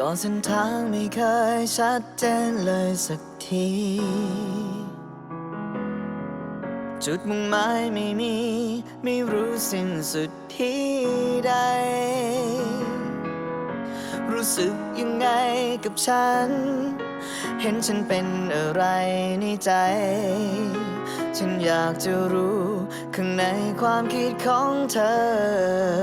ก็เส้นทางไม่เคยชัดเจนเลยสักที จุดมุ่งหมายไม่มี ไม่รู้สิ้นสุดที่ใด รู้สึกยังไงกับฉัน เห็นฉันเป็นอะไรในใจ ฉันอยากจะรู้ ข้างในความคิดของเธอ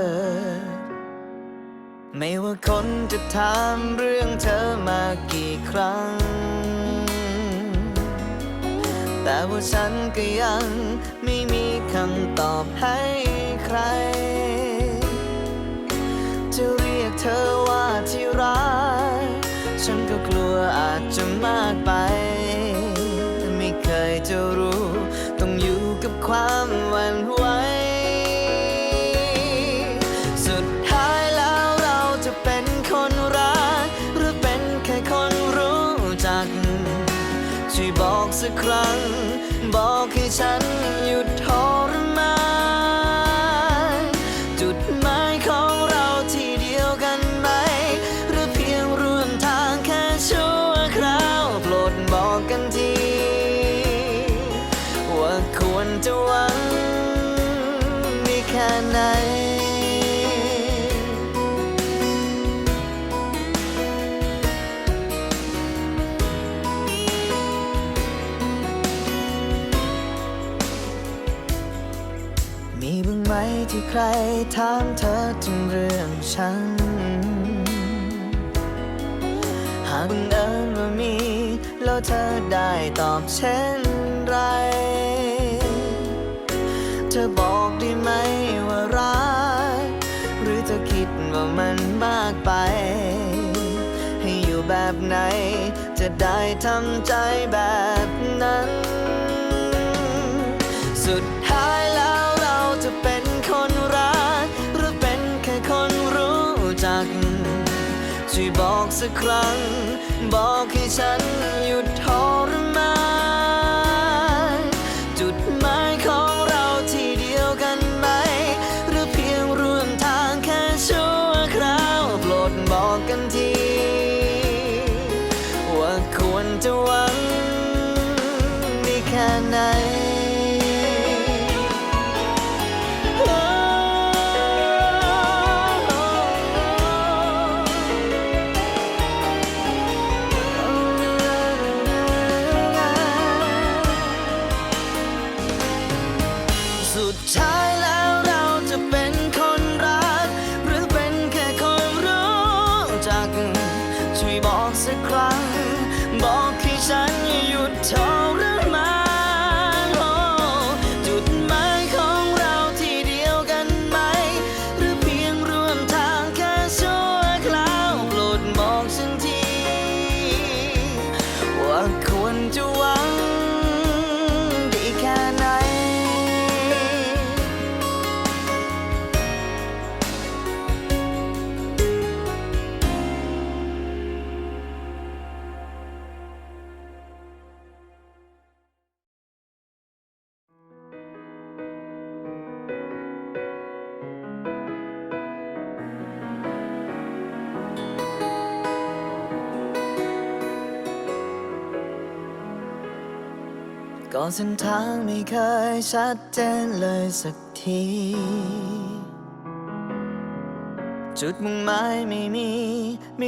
คนจะถามเรื่องเธอมากี่ครั้ง แต่ว่าฉันก็ยังไม่มีคำตอบให้ใคร จะเรียกเธอว่าที่รัก ฉันก็กลัวอาจจะมากไป ไม่เคยจะรู้ ต้องอยู่กับความ สักครั้ง บอกให้ฉันหยุดทรมานจุดหมายของเราที่เดียวกันไหม หรือเพียงร่วมทางแค่ชั่วคราวโปรดบอกกันที ว่าควรจะหวังมีแค่ไหน มีบ้างไหมที่ใครถามเธอถึงเรื่องฉัน หากบังเอิญว่ามี แล้วเธอได้ตอบเช่นไร เธอบอกได้ไหมว่ารัก หรือเธอคิดว่ามันมากไป ให้อยู่แบบไหน จะได้ทำใจแบบนั้น สุด ช่วยบอกสักครั้ง บอกให้ฉันอยู่ ก็เส้นทางไม่เคยชัดเจนเลยสักที จุดมุ่งหมายไม่มี